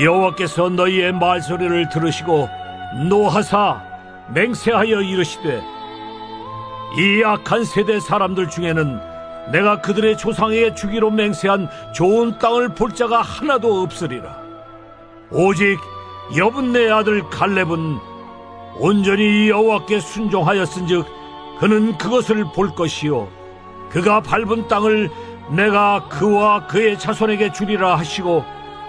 여호와께서 너희의 말소리를 들으시고 노하사 맹세하여 이르시되 이 악한 세대 사람들 중에는 내가 그들의 조상에게 주기로 맹세한 좋은 땅을 볼 자가 하나도 없으리라. 오직 여분네 아들 갈렙은 온전히 여호와께 순종하였은즉 그는 그것을 볼 것이요 그가 밟은 땅을 내가 그와 그의 자손에게 주리라 하시고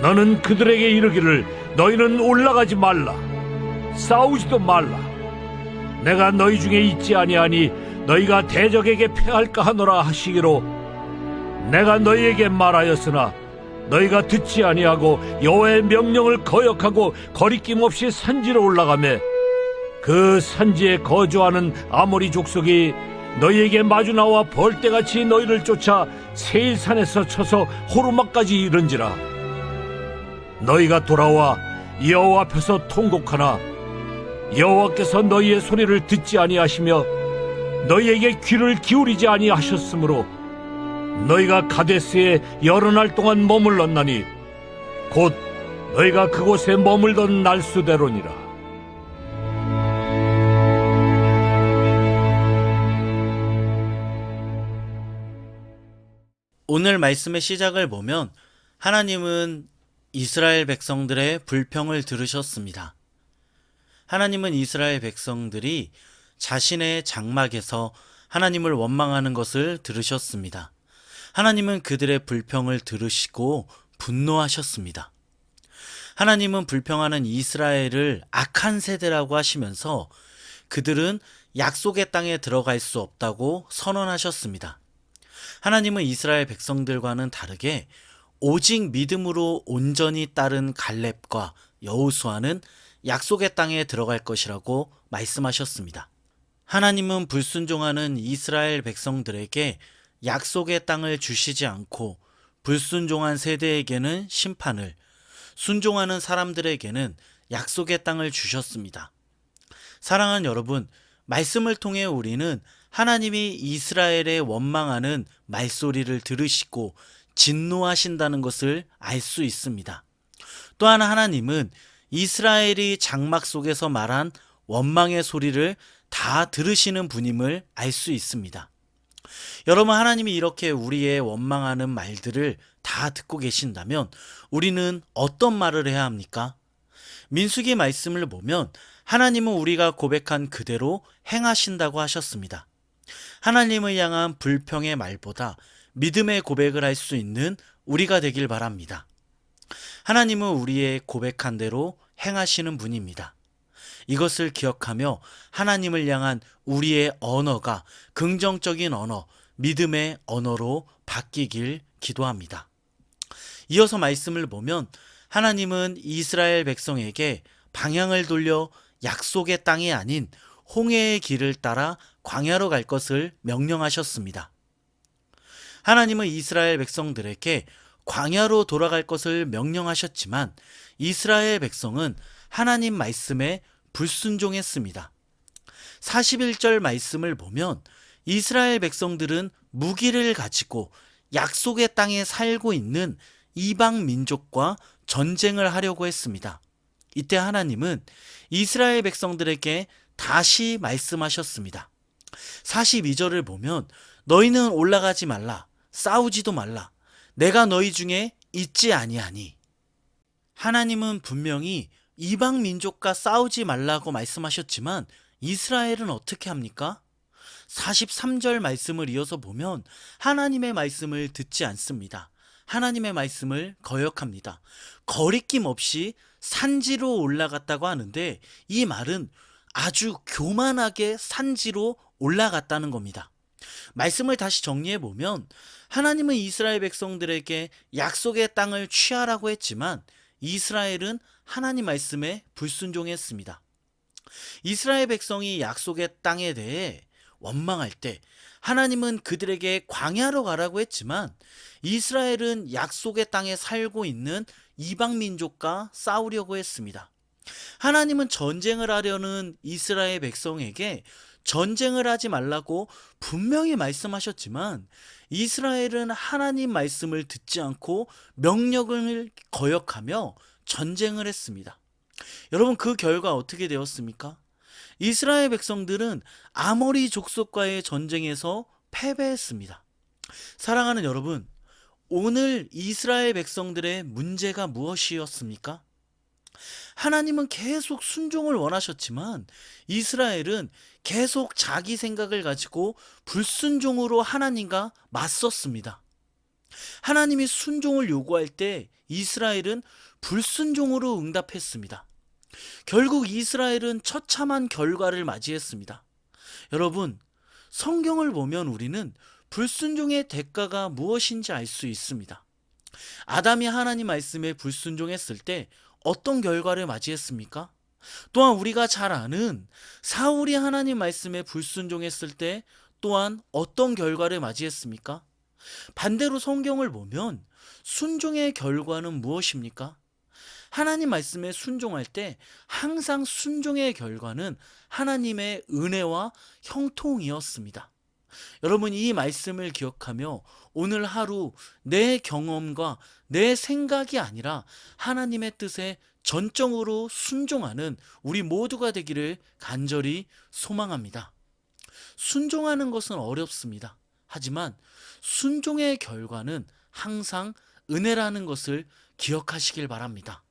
너는 그들에게 이르기를 너희는 올라가지 말라. 싸우지도 말라. 내가 너희 중에 있지 아니하니 너희가 대적에게 패할까 하노라 하시기로 내가 너희에게 말하였으나 너희가 듣지 아니하고 여호와의 명령을 거역하고 거리낌 없이 산지로 올라가매 그 산지에 거주하는 아모리 족속이 너희에게 마주 나와 벌떼같이 너희를 쫓아 세일산에서 쳐서 호르막까지 이른지라 너희가 돌아와 여호와 앞에서 통곡하나 여호와께서 너희의 소리를 듣지 아니하시며 너희에게 귀를 기울이지 아니하셨으므로 너희가 가데스에 여러 날 동안 머물렀나니 곧 너희가 그곳에 머물던 날수대로니라. 오늘 말씀의 시작을 보면 하나님은 이스라엘 백성들의 불평을 들으셨습니다. 하나님은 이스라엘 백성들이 자신의 장막에서 하나님을 원망하는 것을 들으셨습니다. 하나님은 그들의 불평을 들으시고 분노하셨습니다. 하나님은 불평하는 이스라엘을 악한 세대라고 하시면서 그들은 약속의 땅에 들어갈 수 없다고 선언하셨습니다. 하나님은 이스라엘 백성들과는 다르게 오직 믿음으로 온전히 따른 갈렙과 여호수아는 약속의 땅에 들어갈 것이라고 말씀하셨습니다. 하나님은 불순종하는 이스라엘 백성들에게 약속의 땅을 주시지 않고 불순종한 세대에게는 심판을, 순종하는 사람들에게는 약속의 땅을 주셨습니다. 사랑하는 여러분, 말씀을 통해 우리는 하나님이 이스라엘에 원망하는 말소리를 들으시고 진노하신다는 것을 알 수 있습니다. 또한 하나님은 이스라엘이 장막 속에서 말한 원망의 소리를 다 들으시는 분임을 알 수 있습니다. 여러분, 하나님이 이렇게 우리의 원망하는 말들을 다 듣고 계신다면 우리는 어떤 말을 해야 합니까? 민수기 말씀을 보면 하나님은 우리가 고백한 그대로 행하신다고 하셨습니다. 하나님을 향한 불평의 말보다 믿음의 고백을 할 수 있는 우리가 되길 바랍니다. 하나님은 우리의 고백한 대로 행하시는 분입니다. 이것을 기억하며 하나님을 향한 우리의 언어가 긍정적인 언어, 믿음의 언어로 바뀌길 기도합니다. 이어서 말씀을 보면 하나님은 이스라엘 백성에게 방향을 돌려 약속의 땅이 아닌 홍해의 길을 따라 광야로 갈 것을 명령하셨습니다. 하나님은 이스라엘 백성들에게 광야로 돌아갈 것을 명령하셨지만 이스라엘 백성은 하나님 말씀에 불순종했습니다. 41절 말씀을 보면 이스라엘 백성들은 무기를 가지고 약속의 땅에 살고 있는 이방 민족과 전쟁을 하려고 했습니다. 이때 하나님은 이스라엘 백성들에게 다시 말씀하셨습니다. 42절을 보면 너희는 올라가지 말라 싸우지도 말라 내가 너희 중에 있지 아니하니 하나님은 분명히 이방 민족과 싸우지 말라고 말씀하셨지만 이스라엘은 어떻게 합니까? 43절 말씀을 이어서 보면 하나님의 말씀을 듣지 않습니다. 하나님의 말씀을 거역합니다. 거리낌 없이 산지로 올라갔다고 하는데 이 말은 아주 교만하게 산지로 올라갔다는 겁니다. 말씀을 다시 정리해 보면 하나님은 이스라엘 백성들에게 약속의 땅을 취하라고 했지만 이스라엘은 하나님 말씀에 불순종했습니다. 이스라엘 백성이 약속의 땅에 대해 원망할 때 하나님은 그들에게 광야로 가라고 했지만 이스라엘은 약속의 땅에 살고 있는 이방 민족과 싸우려고 했습니다. 하나님은 전쟁을 하려는 이스라엘 백성에게 전쟁을 하지 말라고 분명히 말씀하셨지만 이스라엘은 하나님 말씀을 듣지 않고 명령을 거역하며 전쟁을 했습니다. 여러분 그 결과 어떻게 되었습니까? 이스라엘 백성들은 아모리 족속과의 전쟁에서 패배했습니다. 사랑하는 여러분, 오늘 이스라엘 백성들의 문제가 무엇이었습니까? 하나님은 계속 순종을 원하셨지만 이스라엘은 계속 자기 생각을 가지고 불순종으로 하나님과 맞섰습니다. 하나님이 순종을 요구할 때 이스라엘은 불순종으로 응답했습니다. 결국 이스라엘은 처참한 결과를 맞이했습니다. 여러분, 성경을 보면 우리는 불순종의 대가가 무엇인지 알 수 있습니다. 아담이 하나님 말씀에 불순종했을 때 어떤 결과를 맞이했습니까? 또한 우리가 잘 아는 사울이 하나님 말씀에 불순종했을 때 또한 어떤 결과를 맞이했습니까? 반대로 성경을 보면 순종의 결과는 무엇입니까? 하나님 말씀에 순종할 때 항상 순종의 결과는 하나님의 은혜와 형통이었습니다. 여러분 이 말씀을 기억하며 오늘 하루 내 경험과 내 생각이 아니라 하나님의 뜻에 전적으로 순종하는 우리 모두가 되기를 간절히 소망합니다. 순종하는 것은 어렵습니다. 하지만 순종의 결과는 항상 은혜라는 것을 기억하시길 바랍니다.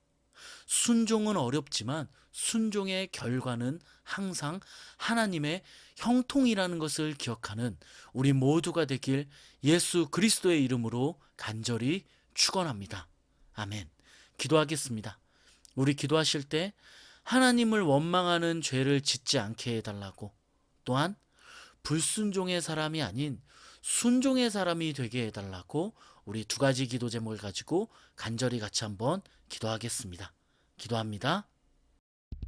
순종은 어렵지만 순종의 결과는 항상 하나님의 형통이라는 것을 기억하는 우리 모두가 되길 예수 그리스도의 이름으로 간절히 축원합니다. 아멘. 기도하겠습니다. 우리 기도하실 때 하나님을 원망하는 죄를 짓지 않게 해달라고 또한 불순종의 사람이 아닌 순종의 사람이 되게 해달라고 우리 두 가지 기도 제목을 가지고 간절히 같이 한번 기도하겠습니다. 기도합니다.